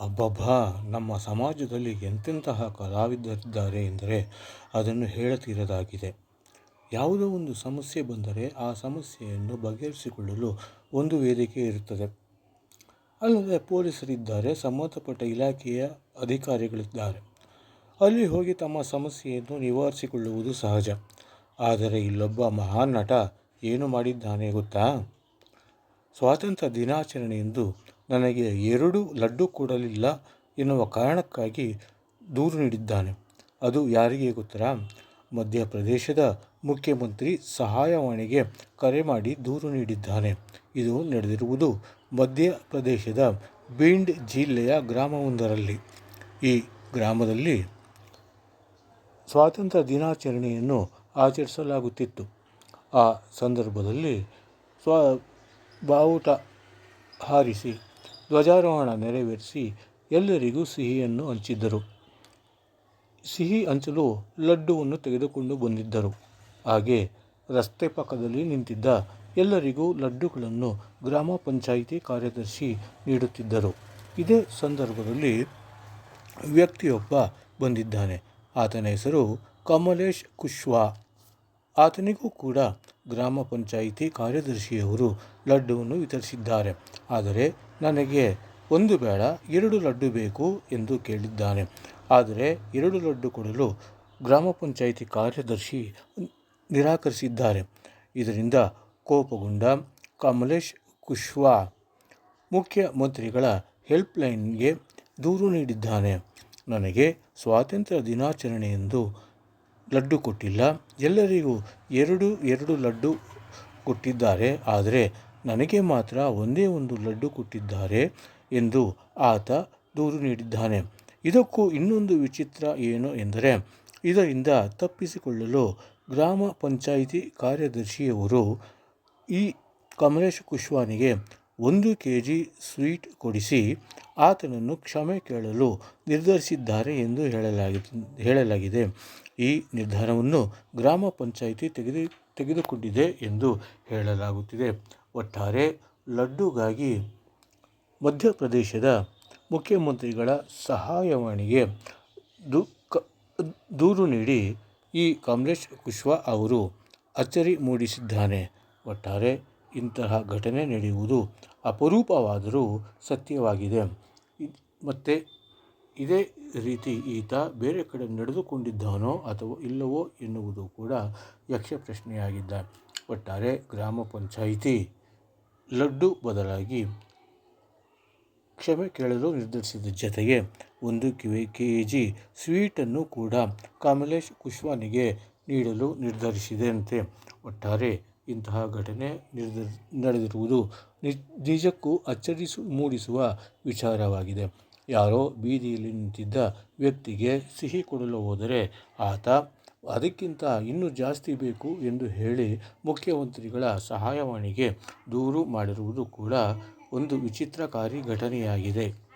ಅಬ್ಬಬ್ಬಾ, ನಮ್ಮ ಸಮಾಜದಲ್ಲಿ ಎಂತೆಂತಹ ಕಲಾವಿದರಿದ್ದಾರೆ ಎಂದರೆ ಅದನ್ನು ಹೇಳತೀರದಾಗಿದೆ. ಯಾವುದೋ ಒಂದು ಸಮಸ್ಯೆ ಬಂದರೆ ಆ ಸಮಸ್ಯೆಯನ್ನು ಬಗೆಹರಿಸಿಕೊಳ್ಳಲು ಒಂದು ವೇದಿಕೆ ಇರುತ್ತದೆ. ಅಲ್ಲದೆ ಪೊಲೀಸರಿದ್ದಾರೆ, ಸಂಬಂಧಪಟ್ಟ ಇಲಾಖೆಯ ಅಧಿಕಾರಿಗಳಿದ್ದಾರೆ. ಅಲ್ಲಿ ಹೋಗಿ ತಮ್ಮ ಸಮಸ್ಯೆಯನ್ನು ನಿವಾರಿಸಿಕೊಳ್ಳುವುದು ಸಹಜ. ಆದರೆ ಇಲ್ಲೊಬ್ಬ ಮಹಾನ್ ನಟ ಏನು ಮಾಡಿದ್ದಾನೆ ಗೊತ್ತಾ? ಸ್ವಾತಂತ್ರ್ಯ ದಿನಾಚರಣೆಯಂದು ನನಗೆ ಎರಡು ಲಡ್ಡು ಕೊಡಲಿಲ್ಲ ಎನ್ನುವ ಕಾರಣಕ್ಕಾಗಿ ದೂರು ನೀಡಿದ್ದಾನೆ. ಅದು ಯಾರಿಗೆ ಗೊತ್ತಾ ಮಧ್ಯಪ್ರದೇಶದ ಮುಖ್ಯಮಂತ್ರಿ ಸಹಾಯವಾಣಿಗೆ ಕರೆ ಮಾಡಿ ದೂರು ನೀಡಿದ್ದಾನೆ. ಇದು ನಡೆದಿರುವುದು ಮಧ್ಯಪ್ರದೇಶದ ಬೀಂಡ್ ಜಿಲ್ಲೆಯ ಗ್ರಾಮವೊಂದರಲ್ಲಿ. ಈ ಗ್ರಾಮದಲ್ಲಿ ಸ್ವಾತಂತ್ರ್ಯ ದಿನಾಚರಣೆಯನ್ನು ಆಚರಿಸಲಾಗುತ್ತಿತ್ತು. ಆ ಸಂದರ್ಭದಲ್ಲಿ ಸ್ವ ಬಾವುಟ ಹಾರಿಸಿ ಧ್ವಜಾರೋಹಣ ನೆರವೇರಿಸಿ ಎಲ್ಲರಿಗೂ ಸಿಹಿಯನ್ನು ಹಂಚಿದ್ದರು. ಸಿಹಿ ಹಂಚಲು ಲಡ್ಡುವನ್ನು ತೆಗೆದುಕೊಂಡು ಬಂದಿದ್ದರು. ಹಾಗೆ ರಸ್ತೆ ಪಕ್ಕದಲ್ಲಿ ನಿಂತಿದ್ದ ಎಲ್ಲರಿಗೂ ಲಡ್ಡುಗಳನ್ನು ಗ್ರಾಮ ಪಂಚಾಯಿತಿ ಕಾರ್ಯದರ್ಶಿ ನೀಡುತ್ತಿದ್ದರು. ಇದೇ ಸಂದರ್ಭದಲ್ಲಿ ವ್ಯಕ್ತಿಯೊಬ್ಬ ಬಂದಿದ್ದಾನೆ. ಆತನ ಹೆಸರು ಕಮಲೇಶ್ ಕುಶ್ವಾ. ಆತನಿಗೂ ಕೂಡ ಗ್ರಾಮ ಪಂಚಾಯಿತಿ ಕಾರ್ಯದರ್ಶಿಯವರು ಲಡ್ಡುವನ್ನು ವಿತರಿಸಿದ್ದಾರೆ. ಆದರೆ ನನಗೆ ಒಂದು ಬೇಡ, ಎರಡು ಲಡ್ಡು ಬೇಕು ಎಂದು ಕೇಳಿದ್ದಾನೆ. ಆದರೆ ಎರಡು ಲಡ್ಡು ಕೊಡಲು ಗ್ರಾಮ ಪಂಚಾಯಿತಿ ಕಾರ್ಯದರ್ಶಿ ನಿರಾಕರಿಸಿದ್ದಾರೆ. ಇದರಿಂದ ಕೋಪಗೊಂಡ ಕಮಲೇಶ್ ಕುಶ್ವಾ ಮುಖ್ಯಮಂತ್ರಿಗಳ ಹೆಲ್ಪ್ಲೈನ್ಗೆ ದೂರು ನೀಡಿದ್ದಾನೆ. ನನಗೆ ಸ್ವಾತಂತ್ರ್ಯ ದಿನಾಚರಣೆಯೆಂದು ಲಡ್ಡು ಕೊಟ್ಟಿಲ್ಲ. ಎಲ್ಲರಿಗೂ ಎರಡು ಎರಡು ಲಡ್ಡು ಕೊಟ್ಟಿದ್ದಾರೆ. ಆದರೆ ನನಗೆ ಮಾತ್ರ ಒಂದೇ ಒಂದು ಲಡ್ಡು ಕೊಟ್ಟಿದ್ದಾರೆ ಎಂದು ಆತ ದೂರು ನೀಡಿದ್ದಾನೆ. ಇದಕ್ಕೂ ಇನ್ನೊಂದು ವಿಚಿತ್ರ ಏನು ಎಂದರೆ, ಇದರಿಂದ ತಪ್ಪಿಸಿಕೊಳ್ಳಲು ಗ್ರಾಮ ಪಂಚಾಯಿತಿ ಕಾರ್ಯದರ್ಶಿಯವರು ಈ ಕಮಲೇಶ್ ಕುಶ್ವಾನಿಗೆ ಒಂದು ಕೆ ಜಿ ಸ್ವೀಟ್ ಕೊಡಿಸಿ ಆತನನ್ನು ಕ್ಷಮೆ ಕೇಳಲು ನಿರ್ಧರಿಸಿದ್ದಾರೆ ಎಂದು ಹೇಳಲಾಗಿದೆ ಹೇಳಲಾಗಿದೆ. ಈ ನಿರ್ಧಾರವನ್ನು ಗ್ರಾಮ ಪಂಚಾಯಿತಿ ತೆಗೆದು ತೆಗೆದುಕೊಂಡಿದೆ ಎಂದು ಹೇಳಲಾಗುತ್ತಿದೆ. ಒಟ್ಟಾರೆ ಲಡ್ಡುಗಾಗಿ ಮಧ್ಯಪ್ರದೇಶದ ಮುಖ್ಯಮಂತ್ರಿಗಳ ಸಹಾಯವಾಣಿಗೆ ದು ಕ ದೂರು ನೀಡಿ ಈ ಕಮಲೇಶ್ ಕುಶ್ವಾ ಅವರು ಅಚ್ಚರಿ ಮೂಡಿಸಿದ್ದಾನೆ. ಒಟ್ಟಾರೆ ಇಂತಹ ಘಟನೆ ನಡೆಯುವುದು ಅಪರೂಪವಾದರೂ ಸತ್ಯವಾಗಿದೆ. ಮತ್ತು ಇದೇ ರೀತಿ ಈತ ಬೇರೆ ಕಡೆ ನಡೆದುಕೊಂಡಿದ್ದಾನೋ ಅಥವಾ ಇಲ್ಲವೋ ಎನ್ನುವುದು ಕೂಡ ಯಕ್ಷ ಪ್ರಶ್ನೆಯಾಗಿದ್ದ. ಒಟ್ಟಾರೆ ಗ್ರಾಮ ಪಂಚಾಯಿತಿ ಲಡ್ಡು ಬದಲಾಗಿ ಕ್ಷಮೆ ಕೇಳಲು ನಿರ್ಧರಿಸಿದ ಜತೆಗೆ ಒಂದು ಕಿವಿ ಕೆ ಜಿ ಸ್ವೀಟನ್ನು ಕೂಡ ಕಮಲೇಶ್ ಕುಶ್ವಾನಿಗೆ ನೀಡಲು ನಿರ್ಧರಿಸಿದಂತೆ. ಒಟ್ಟಾರೆ ಇಂತಹ ಘಟನೆ ನಿರ್ಧರ್ ನಡೆದಿರುವುದು ನಿಜಕ್ಕೂ ಅಚ್ಚರಿಸು ಮೂಡಿಸುವ ವಿಚಾರವಾಗಿದೆ. ಯಾರೋ ಬೀದಿಯಲ್ಲಿ ನಿಂತಿದ್ದ ವ್ಯಕ್ತಿಗೆ ಸಿಹಿ ಕೊಡಲು ಹೋದರೆ, ಆತ, ಅದಕ್ಕಿಂತ ಇನ್ನೂ ಜಾಸ್ತಿ ಬೇಕು ಎಂದು ಹೇಳಿ ಮುಖ್ಯಮಂತ್ರಿಗಳ ಸಹಾಯವಾಣಿಗೆ ದೂರು ಮಾಡಿರುವುದು ಕೂಡ ಒಂದು ವಿಚಿತ್ರಕಾರಿ ಘಟನೆಯಾಗಿದೆ.